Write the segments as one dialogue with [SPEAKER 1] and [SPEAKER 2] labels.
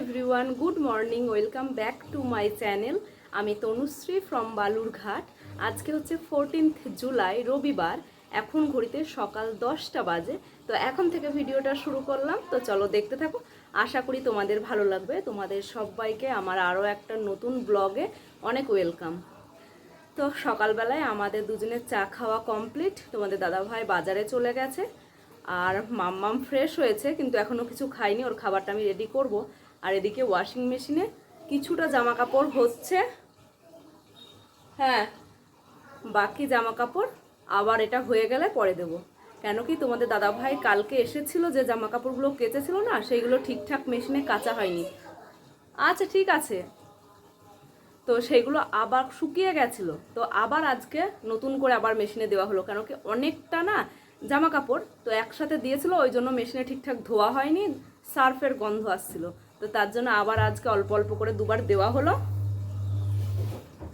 [SPEAKER 1] Everyone good morning welcome back to my channel আমি Tanushree from Balurghat. আজকে হচ্ছে ফোরটিন্থ জুলাই, রবিবার। এখন ঘড়িতে সকাল দশটা বাজে। তো এখন থেকে ভিডিওটা শুরু করলাম। তো চলো দেখতে থাকো। আশা করি তোমাদের ভালো লাগবে। তোমাদের সবাইকে আমার আরও একটা নতুন ব্লগে অনেক ওয়েলকাম তো সকালবেলায় আমাদের দুজনের চা খাওয়া কমপ্লিট তোমাদের দাদাভাই বাজারে চলে গেছে। আর মাম্মাম ফ্রেশ হয়েছে, কিন্তু এখনও কিছু খাইনি। ওর খাবারটা আমি রেডি করব। আর এদিকে ওয়াশিং মেশিনে কিছুটা জামা কাপড় হচ্ছে। হ্যাঁ বাকি জামা কাপড় আবার এটা হয়ে গেলে পরে দেব। কেন কি তোমাদের দাদাভাই কালকে এসেছিল যে জামা কাপড়গুলো কেচেছিল না, সেইগুলো ঠিকঠাক মেশিনে কাচা হয়নি। আচ্ছা ঠিক আছে। তো সেইগুলো আবার শুকিয়ে গেছিল। তো আবার আজকে নতুন করে আবার মেশিনে দেওয়া হলো। কেন কি অনেকটা না জামা কাপড় তো একসাথে দিয়েছিল, ওই জন্য মেশিনে ঠিকঠাক ধোয়া হয়নি, সার্ফের গন্ধ আসছিল। তো তার জন্য আবার আজকে অল্প অল্প করে দুবার দেওয়া হলো।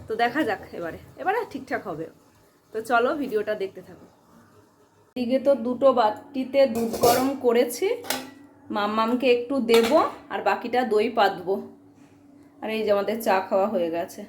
[SPEAKER 1] তো দেখা যাক এবারে। এবারে ঠিকঠাক হবে। তো চলো ভিডিওটা দেখতে থাকো। দিকে তো দুটো বাটিতে দুধ গরম করেছি। মাম্মামকে একটু দেব আর বাকিটা দই পাতবো। আর এই যে আমাদের চা খাওয়া হয়ে গেছে।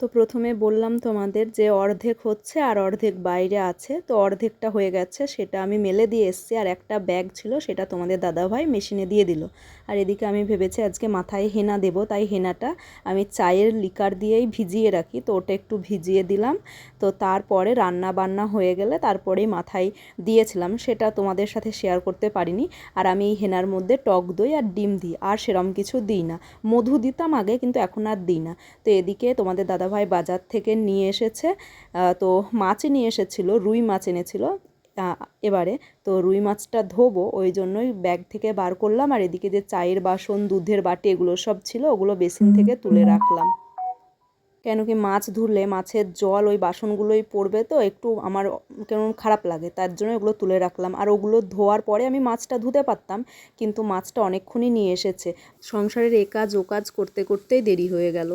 [SPEAKER 1] তো প্রথমে বললাম তোমাদের যে অর্ধেক হচ্ছে আর অর্ধেক বাইরে আছে, তো অর্ধেকটা হয়ে গেছে, সেটা আমি মেলে দিয়ে এসছি, আর একটা ব্যাগ ছিল, সেটা তোমাদের দাদাভাই মেশিনে দিয়ে দিল। আর এদিকে আমি ভেবেছি আজকে মাথায় হেনা দেব, তাই হেনাটা আমি চায়ের লিকার দিয়েই ভিজিয়ে রাখি, তো ওটা একটু ভিজিয়ে দিলাম। তো তারপরে রান্না বান্না হয়ে গেলে তারপরেই মাথায় দিয়েছিলাম, সেটা তোমাদের সাথে শেয়ার করতে পারিনি। আর আমি এই হেনার মধ্যে টক দই আর ডিম দিই, আর সেরম কিছু দিই না। মধু দিতাম আগে, কিন্তু এখন আর দিই না। তো এদিকে তোমাদের দাদাভাই বাজার থেকে নিয়ে এসেছে তো মাছই নিয়ে এসেছিল রুই মাছ এনেছিল এবারে তো রুই মাছটা ধোবো ওই জন্যই ব্যাগ থেকে বার করলাম আর এদিকে যে চায়ের বাসন দুধের বাটি এগুলো সব ছিল ওগুলো বেসিন থেকে তুলে রাখলাম। কেন কি মাছ ধুলে মাছের জল ওই বাসনগুলোই পড়বে তো একটু আমার কেমন খারাপ লাগে তার জন্য ওগুলো তুলে রাখলাম। আর ওগুলো ধোয়ার পরে আমি মাছটা ধুতে পারতাম কিন্তু মাছটা অনেকক্ষণই নিয়ে এসেছে। সংসারের এ কাজ ও কাজ করতে করতেই দেরি হয়ে গেল।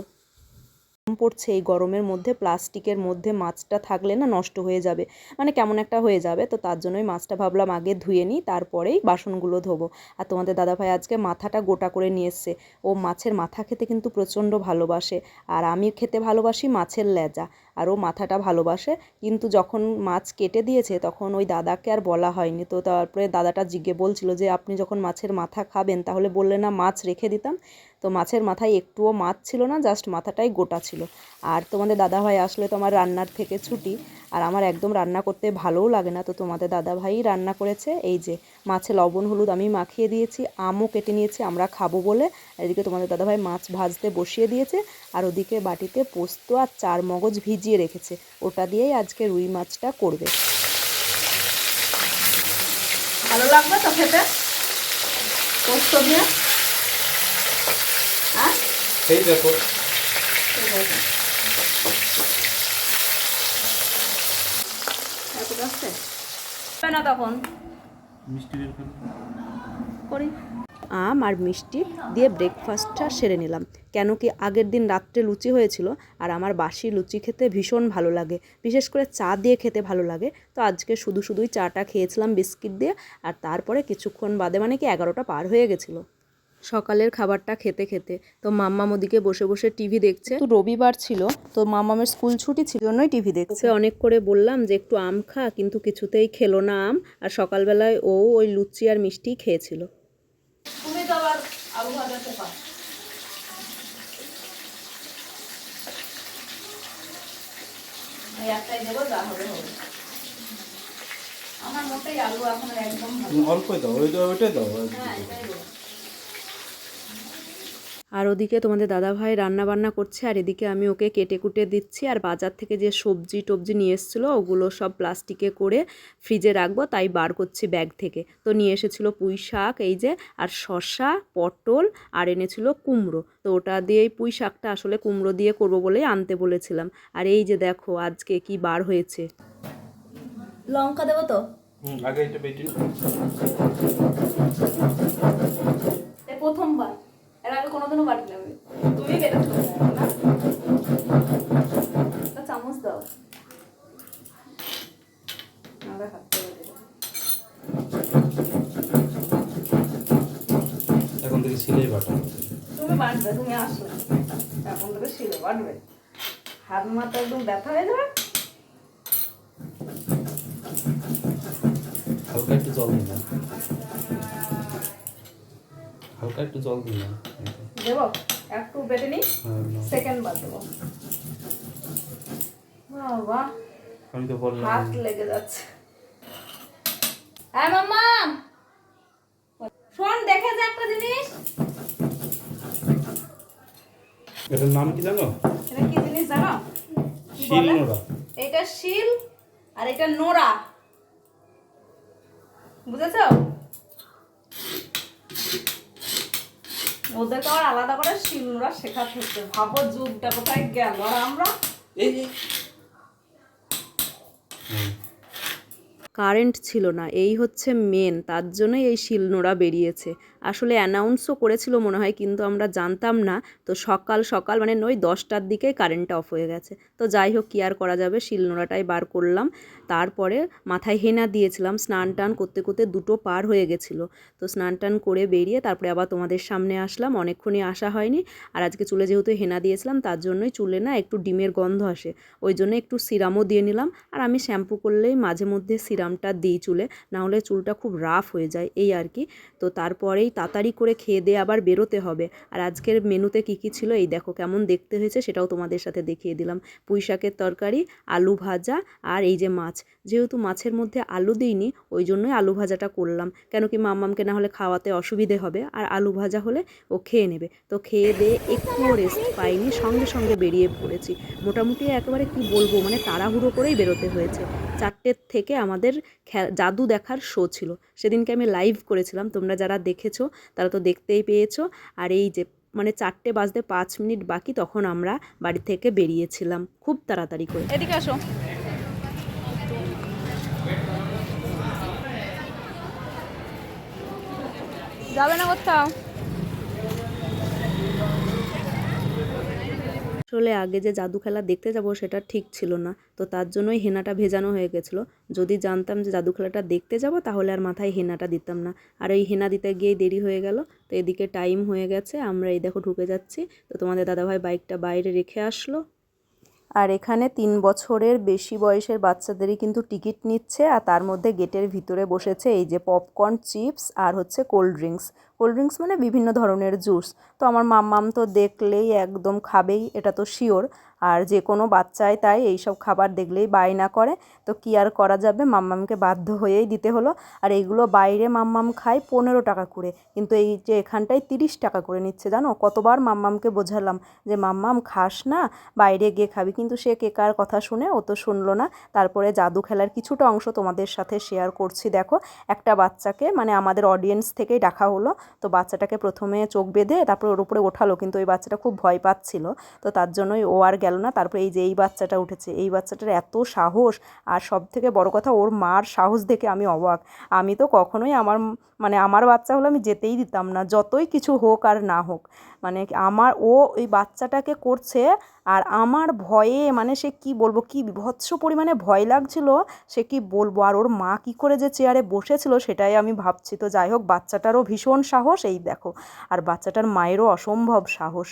[SPEAKER 1] পড়ছে এই গরমের মধ্যে, প্লাস্টিকের মধ্যে মাছটা থাকলে না নষ্ট হয়ে যাবে। মানে কেমন একটা হয়ে যাবে, তো তার জন্যই মাছটা ভাবলাম আগে ধুয়ে নিই, তারপরেই বাসনগুলো ধোবো। আর তোমাদের দাদাভাই আজকে মাথাটা গোটা করে নিয়ে এসছে। ও মাছের মাথা খেতে কিন্তু প্রচণ্ড ভালোবাসে। আর আমি খেতে ভালোবাসি মাছের লেজা। আর ও মাথাটা ভালোবাসে। কিন্তু যখন মাছ কেটে দিয়েছে, তখন ওই দাদাকে আর বলা হয়নি। তো তারপরে দাদাটা জিজ্ঞে বলছিল যে, আপনি যখন মাছের মাথা খাবেন, তাহলে বললে না মাছ রেখে দিতাম? তো মাছের মাথায় একটুও মাছ ছিল না, জাস্ট মাথাটাই গোটা ছিল। আর তোমাদের দাদাভাই আসলে তোমার রান্নার থেকে ছুটি। আর আমার একদম রান্না করতে ভালোও লাগে না। তো তোমাদের দাদাভাই রান্না করেছে এই যে মাছে লবণ হলুদ আমি মাখিয়ে দিয়েছি আমও কেটে নিয়েছি আমরা খাব বলে। আর এদিকে তোমাদের দাদাভাই মাছ ভাজতে বসিয়ে দিয়েছে আর ওদিকে বাটিতে পোস্ত আর চার মগজ ভিজিয়ে রেখেছে। ওটা দিয়েই আজকে রুই মাছটা করবে। ভালো লাগবে তো খেতে? পোস্ত দিয়ে? হ্যাঁ?
[SPEAKER 2] এই দেখো
[SPEAKER 1] ঠিক আছে এতটা আছে? না তখন।
[SPEAKER 2] মিষ্টি বের করি।
[SPEAKER 1] আম আর মিষ্টি দিয়ে ব্রেকফাস্টটা সেরে নিলাম। কেন কি আগের দিন রাত্রে লুচি হয়েছিল আর আমার বাসি লুচি খেতে ভীষণ ভালো লাগে। বিশেষ করে চা দিয়ে খেতে ভালো লাগে। তো আজকে শুধু শুধুই চাটা খেয়েছিলাম বিস্কিট দিয়ে আর তারপরে কিছুক্ষণ বাদে মানে কি এগারোটা পার হয়ে গেছিল। সকালের খাবারটা খেতে খেতে। তো মাম্মাম ওদিকে বসে বসে টিভি দেখছে। তো রবিবার ছিল তো মাম্মামের স্কুল ছুটি ছিল জন্যই টিভি দেখছে। অনেক করে বললাম যে একটু আম খা কিন্তু কিছুতেই খেলো না আম। আর সকালবেলায় ও ওই লুচি আর মিষ্টি খেয়েছিল। তুমি তো আবার আলু ভাজা খেপা একটাই দেবো যা হবে হবে। আমার মোটেই আলু এখন একদম
[SPEAKER 2] অল্পই দাও ওই দাও ওইটাই দাও।
[SPEAKER 1] হ্যাঁ এটাই দেবো আর ওদিকে তোমাদের দাদাভাই রান্না বান্না করছে আর এদিকে আমি ওকে কেটে কুটে দিচ্ছি আর বাজার থেকে যে সবজি টবজি নিয়ে এসেছিল ওগুলো সব প্লাস্টিকে করে ফ্রিজে রাখব তাই বার করছি ব্যাগ থেকে। তো নিয়ে এসেছিল পুঁই শাক এই যে আর শসা পটল আর এনেছিল কুমড়ো। তো ওটা দিয়েই পুঁই শাকটা আসলে কুমড়ো দিয়ে করব বলেই আনতে বলেছিলাম। আর এই যে দেখো আজকে কি বার হয়েছে। লঙ্কা দেবো তো?
[SPEAKER 2] আগে এটা বেটে
[SPEAKER 1] প্রথমবার। এর আগে কোনোদিনও বাটি নেবে তুমি কেটেছো না? চামচ দাও। আমরা হাত
[SPEAKER 2] এখন থেকে ছিলেই বাটা।
[SPEAKER 1] তুমি বাঁধবে তুমি আসলে এখন থেকে শিলে বাঁধবে হাত মাথা একদম ব্যথা হয়ে যাবে?
[SPEAKER 2] হালকা একটু জল দিলাম হালকা একটু জল দিলাম।
[SPEAKER 1] দেবো? একটু বেটে নিই?
[SPEAKER 2] হ্যাঁ,
[SPEAKER 1] সেকেন্ড বাদ দেবো। বাবা
[SPEAKER 2] আমি তো বললাম।
[SPEAKER 1] হাত লেগে যাচ্ছে। হ্যাঁ মাম্মা! শোন দেখে যে একটা জিনিস।
[SPEAKER 2] এটার নাম কি জানো?
[SPEAKER 1] এটা কি জিনিস জানো?
[SPEAKER 2] শিল নোড়া।
[SPEAKER 1] এটা শিল আর এটা নোড়া। বুঝেছ? ওদেরকে আবার আলাদা করে শিলনোড়া শেখাতে হচ্ছে। ভাবো যুগটা কোথায় গেল আর আমরা?
[SPEAKER 2] এই
[SPEAKER 1] কারেন্ট ছিল না এই হচ্ছে মেন তার জন্যই এই শিলনোড়া বেরিয়েছে। আসলে অ্যানাউন্সও করেছিল মনে হয়, কিন্তু আমরা জানতাম না। তো সকাল সকাল মানে ওই দশটার দিকে কারেন্টটা অফ হয়ে গেছে। তো যাই হোক, কি আর করা যাবে? শিলনোড়াটাই বার করলাম। তারপরে মাথায় হেনা দিয়েছিলাম, স্নান টান করতে করতে দুটো পার হয়ে গেছিল। তো স্নান টান করে বেরিয়ে তারপরে আবার তোমাদের সামনে আসলাম। অনেকক্ষণই আসা হয়নি। আর আজকে চুলে যেহেতু হেনা দিয়েছিলাম, তার জন্যই চুলে না একটু ডিমের গন্ধ আসে। ওই জন্য একটু সিরামও দিয়ে নিলাম। আর আমি শ্যাম্পু করলেই মাঝে মধ্যে সিরামটা দিই চুলে না হলে চুলটা খুব রাফ হয়ে যায়, এই আর কি। তো তারপরেই তাড়াতাড়ি করে খেয়ে দিয়ে আবার বেরোতে হবে। আর আজকের মেনুতে কী কী ছিল? এই দেখো, কেমন দেখতে হয়েছে সেটাও তোমাদের সাথে দেখিয়ে দিলাম। পুঁই শাকের তরকারি, আলু ভাজা আর এই যে মাছ। যেহেতু মাছের মধ্যে আলু দিইনি, ওই জন্যই আলু ভাজাটা করলাম। কেন কি মাম্মামকে না হলে খাওয়াতে অসুবিধে হবে। আর আলু ভাজা হলে ও খেয়ে নেবে। তো খেয়ে দিয়ে একটুও রেস্ট পাইনি, সঙ্গে সঙ্গে বেরিয়ে পড়েছি। মোটামুটি একেবারে কি বলব মানে তাড়াহুড়ো করেই বেরোতে হয়েছে। চারটের থেকে আমাদের জাদু দেখার শো ছিল। সেদিনকে আমি লাইভ করেছিলাম। তোমরা যারা দেখেছ তারা তো দেখতেই পেয়েছ। আর এই যে মানে চারটে বাজতে পাঁচ মিনিট বাকি, তখন আমরা বাড়ি থেকে বেরিয়েছিলাম, খুব তাড়াতাড়ি করে। এদিকে আসো। যাবে না কোথাও? আসলে আগে যে জাদু খেলা দেখতে যাব সেটা ঠিক ছিল না। তো তার জন্যই হেনাটা ভেজানো হয়ে গেছিল। যদি জানতাম যে জাদু খেলাটা দেখতে যাব, তাহলে আর মাথায় হেনাটা দিতাম না। আর ওই হেনা দিতে গিয়েই দেরি হয়ে গেল। তো এদিকে টাইম হয়ে গেছে, আমরা এই দেখো ঢুকে যাচ্ছি। তো তোমাদের দাদাভাই বাইকটা বাইরে রেখে আসলো। আর এখানে তিন বছরের বেশি বয়সের বাচ্চাদেরই কিন্তু টিকিট নিচ্ছে আর তার মধ্যে গেটের ভিতরে বসেছে এই যে পপকর্ন, চিপস আর হচ্ছে কোল্ড ড্রিঙ্কস। কোল্ড ড্রিঙ্কস মানে বিভিন্ন ধরনের জুস। তো আমার মাম্মাম তো দেখলেই একদম খাবেই, এটা তো শিওর। আর যে কোনো বাচ্চাই তাই এইসব খাবার দেখলেই বায়না করে। তো কি আর করা যাবে? মাম্মামকে বাধ্য হয়েই দিতে হলো। আর এইগুলো বাইরে মাম্মাম খায় পনেরো টাকা করে। কিন্তু এই যে এখানটায় তিরিশ টাকা করে নিচ্ছে, জানো? কতবার মাম্মামকে বোঝালাম যে, মাম্মাম, খাস না, বাইরে গিয়ে খাবি। কিন্তু সে কেকার কথা শুনে ও তো শুনলো না। তারপরে জাদু খেলার কিছুটা অংশ তোমাদের সাথে শেয়ার করছি, দেখো। একটা বাচ্চাকে মানে আমাদের অডিয়েন্স থেকেই ডাকা হলো। তো বাচ্চাটাকে প্রথমে চোখ বেঁধে তারপর ওর উপরে ওঠালো। কিন্তু ওই বাচ্চাটা খুব ভয় পাচ্ছিল। তো তার জন্যই ও আর না, তারপরে এই যে এই বাচ্চাটা উঠেছে, এই বাচ্চাটার এত সাহস, আর সব থেকে বড় কথা ওর মার সাহস দেখে আমি অবাক। আমি তো কখনোই আমার মানে আমার বাচ্চা হলে আমি যেতেই দিতাম না, যতই কিছু হোক আর না হোক। মানে আমার, ও ওই বাচ্চাটাকে করছে, আর আমার ভয়ে মানে সে কি বলব, কি বিভৎস পরিমাণে ভয় লাগছিল, সে কি বলব? আর ওর মা কি করে যে চেয়ারে বসেছিল সেটাই আমি ভাবছি। তো যাই হোক, বাচ্চাটারও ভীষণ সাহস, এই দেখো। আর বাচ্চাটার মায়েরও অসম্ভব সাহস।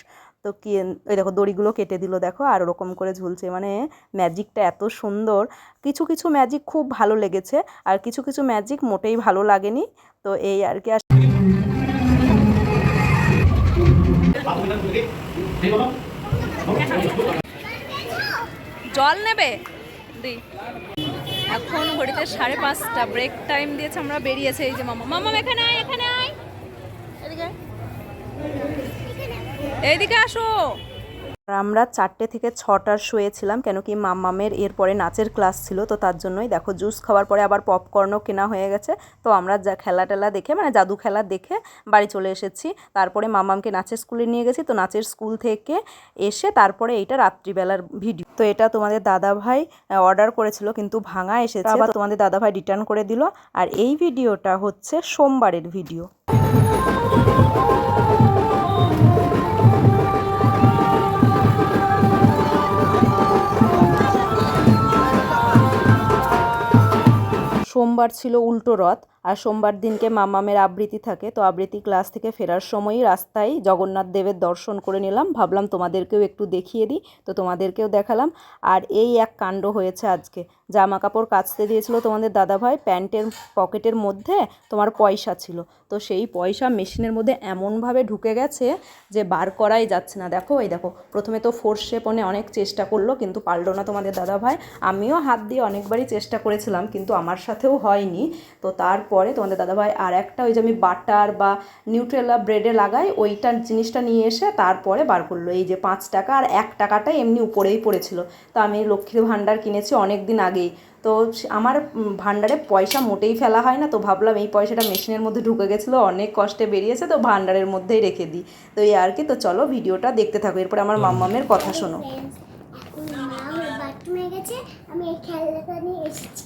[SPEAKER 1] তো কি ওই দেখো দড়িগুলো কেটে দিল দেখো আর ওরকম করে ঝুলছে। মানে ম্যাজিকটা এত সুন্দর। কিছু কিছু ম্যাজিক খুব ভালো লেগেছে আর কিছু কিছু ম্যাজিক মোটেই ভালো লাগেনি। তো এই আর কি আর জল নেবে? দি। এখন ঘড়িতে সাড়ে পাঁচটা ব্রেক টাইম দিয়েছে আমরা বেরিয়েছে। এই যে মামা মামা এখানে আয় এখানে আয়। এইদিকে আসো। আমরা চারটে থেকে ছটার শুয়েছিলাম কেন কি মাম্মামের এরপরে নাচের ক্লাস ছিল তো তার জন্যই দেখো জুস খাওয়ার পরে আবার পপকর্নও কেনা হয়ে গেছে। তো আমরা যা খেলা টেলা দেখে মানে জাদু খেলা দেখে বাড়ি চলে এসেছি। তারপরে মাম্মামকে নাচের স্কুলে নিয়ে গেছি তো নাচের স্কুল থেকে এসে তারপরে এইটা রাত্রিবেলার ভিডিও। তো এটা তোমাদের দাদা ভাই অর্ডার করেছিল কিন্তু ভাঙা এসেছে। আবার তোমাদের দাদা ভাই রিটার্ন করে দিল আর এই ভিডিওটা হচ্ছে সোমবারের ভিডিও। সোমবার ছিল উল্টো রথ। আর সোমবার দিনকে মামামের আবৃত্তি থাকে। তো আবৃত্তি ক্লাস থেকে ফেরার সময়ই রাস্তায় জগন্নাথ দেবের দর্শন করে নিলাম। ভাবলাম তোমাদেরকেও একটু দেখিয়ে দিই। তো তোমাদেরকেও দেখালাম। আর এই এক কাণ্ড হয়েছে আজকে। জামা কাপড় কাচতে দিয়েছিল তোমাদের দাদাভাই, প্যান্টের পকেটের মধ্যে তোমার পয়সা ছিল। তো সেই পয়সা মেশিনের মধ্যে এমনভাবে ঢুকে গেছে যে বার করাই যাচ্ছে না। দেখো, এই দেখো, প্রথমে তো ফোর শেপনে অনেক চেষ্টা করল, কিন্তু পারল না তোমাদের দাদাভাই। আমিও হাত দিয়ে অনেকবারই চেষ্টা করেছিলাম, কিন্তু আমার সাথেও হয়নি। তো তারপরে তোমাদের দাদাভাই আর একটা ওই যে আমি বাটার বা নিউট্রেলা ব্রেডে লাগাই ওইটা জিনিসটা নিয়ে এসে তারপরে বার করল। এই যে পাঁচ টাকা আর এক টাকাটা এমনি উপরেই পড়েছিল। তো আমি লক্ষ্মীর ভাণ্ডার কিনেছি অনেক দিন আগেই। তো আমার ভাণ্ডারে পয়সা মোটেই ফেলা হয় না, তো ভাবলাম এই পয়সাটা মেশিনের মধ্যে ঢুকে গেছিল, অনেক কষ্টে বেরিয়েছে, তো ভাণ্ডারের মধ্যেই রেখে দিই। তো এই আর কি, তো চলো ভিডিওটা দেখতে থাকো। এরপর আমার মাম্মামের কথা শোনো।
[SPEAKER 3] আমি খেলাটা নিয়ে এসেছি।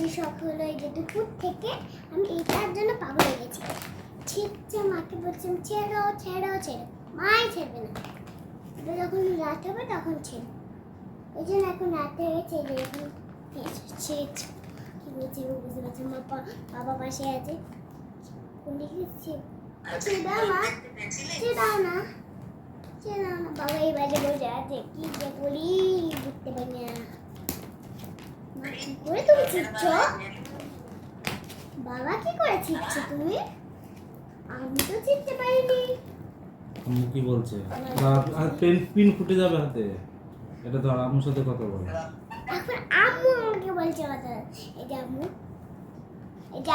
[SPEAKER 3] হয়েছে সকাল হয়ে যে দুপুর থেকে আমি এইটার জন্য পাগল হয়ে গেছি। ঠিকছে মাকে বলছিলাম ছেড়ো ছেড়ো ছেড়ো মাই ছেড়বে না। এবার যখন রাত হবে তখন ছেড়ে ওই জন্য এখন রাত হয়ে যে এখন ছেড়েছে কি বলছি আমি বুঝতে পারছি মা বাবা পাশে আছে। কোন দিকে ছে- ছেড়ে দাও মা। ছেড়ে দাও না। ছেড়ে দাও না। বাবা এই বাজে বসে আছে। কি যে বলি বুঝতে পারি না। মা, কি করে তুমি ছিটছ বাবা কি করে ছিটছ তুমি? আমি তো ছিটতে পারিনি।
[SPEAKER 4] আম্মু কি বলছে? আর পেন পিন ফুটে যাবে হাতে। এটা ধর আম্মুর সাথে কথা বল।
[SPEAKER 3] এখন আম্মু আমাকে বলছে কথা। এই যে আম্মু।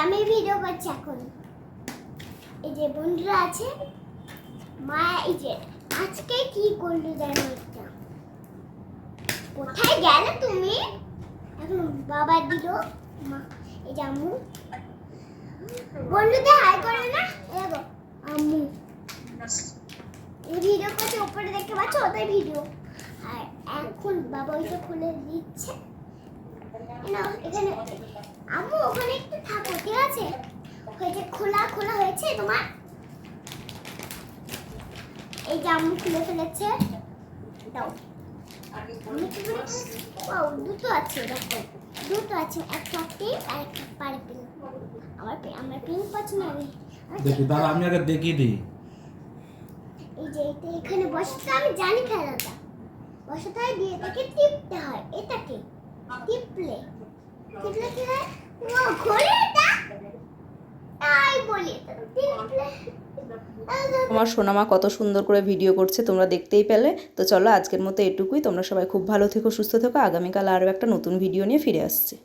[SPEAKER 3] আমি ভিডিও করছি এখন। এই যে বন্ধুরা আছে মা এই যে আজকে কি করল জানো একটা? কোথায় গেলে তুমি? বাবা দিল, মা যে আম্মু। বন্ধুদের হাই করে না? দেখো, আম্মু। এই ভিডিও করছে উপরে দেখতে পাচ্ছ? ওদের ভিডিও আর এখন বাবা ওইটা খুলে দিচ্ছে। না এখানে আম্মু, ওখানে একটু থাকো, ঠিক আছে? হয়েছে খোলা খোলা হয়েছে তোমার? এই যে আম্মু খুলে ফেলেছে। দাও। দুটো আছে দেখো। দুটো আছে একটা পিঙ্ক আর একটা পার্পল আমার আমার পিঙ্ক পছন্দ আমি
[SPEAKER 4] দেখি আগে দেখিয়ে দিই।
[SPEAKER 3] এই যে এটা এখানে বসাতে আমি জানি খেলাটা বসাতে হয় দিয়ে এটাকে টিপতে হয় এটাকে। টিপলে। টিপলে কি হয়? ও ঘোরে এটা তাই বলি টিপলে।
[SPEAKER 1] আমার সোনামা কত সুন্দর করে ভিডিও করছে, তোমরা দেখতেই পেলে। তো চলো আজকের মতো এটুকুই। তোমরা সবাই খুব ভালো থেকো, সুস্থ থেকো। আগামীকাল আরও একটা নতুন ভিডিও নিয়ে ফিরে আসছি।